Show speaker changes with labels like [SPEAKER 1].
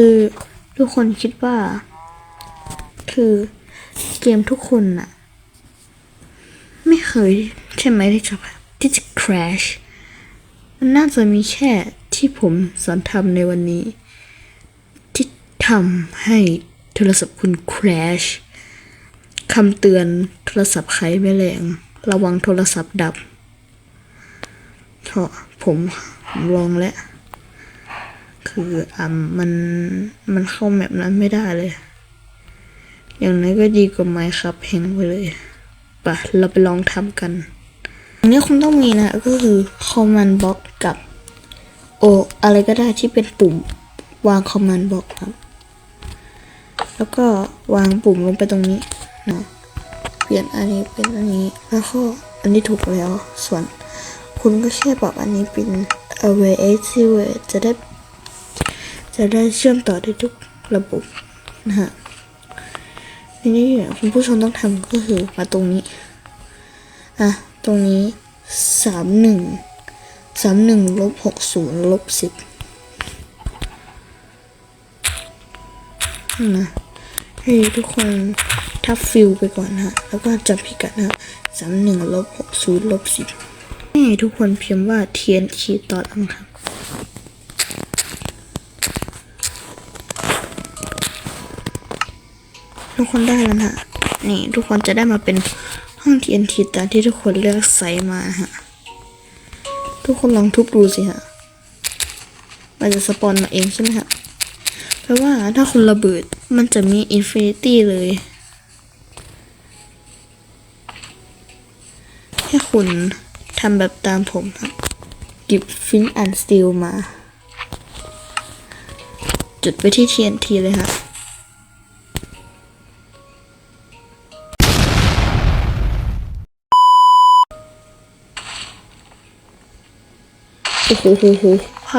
[SPEAKER 1] คือทุกคนคิดว่า คือเกมทุกคนน่ะไม่เคยใช่ไหมที่จะที่จะ crash มันน่าจะมีแค่ที่ผมสอนทำในวันนี้ ที่ทำให้โทรศัพท์คุณ crash คำเตือนโทรศัพท์ใครไม่แรง ระวังโทรศัพท์ดับเพราะผมผมลองแล้ว คืออ่ามันมันเข้าแมปนั้นไม่ได้เลย อย่างนั้นก็ดีกว่าไม้ครับแหงไปเลยปะเราไปลองทำกันอันนี้คุณต้องมีนะก็คือ command block กับ โอ อะไรก็ได้ที่เป็นปุ่มวาง command block ครับ แล้วก็วางปุ่มลงไปตรงนี้นะเปลี่ยนอันนี้เป็นอันนี้แล้วก็อันนี้ถูกแล้วส่วน คุณก็แค่ปรับอันนี้เป็น away activate จะได้ จะได้เชื่อมต่อได้ทุกระบบนะฮะทีนี้คุณผู้ชมต้องทำก็คือมาตรงนี้อะตรงนี้สามหนึ่งสามหนึ่งลบหกศูนย์ลบสิบนะให้ทุกคนทับฟิลไปก่อนฮะ แล้วก็จับพิกัดนะสามหนึ่งลบหกศูนย์ลบสิบให้ทุกคนพิมพ์ว่า TNT ต่อหลังครับ ทุกคนได้แล้วนะฮะนี่ทุกคนจะได้มาเป็นห้อง TNT ตามที่ทุกคนเลือกไซส์มาฮะทุกคนลองทุบดูสิฮะมันจะสปอนมาเองใช่ไหมฮะแปลว่าถ้าคุณระเบิดมันจะมีอินฟินิตี้เลยให้คุณทำแบบตามผมครับหยิบฟินอันสตีลมา จุดไปที่ TNT เลยฮะโอ้โหโหโหภ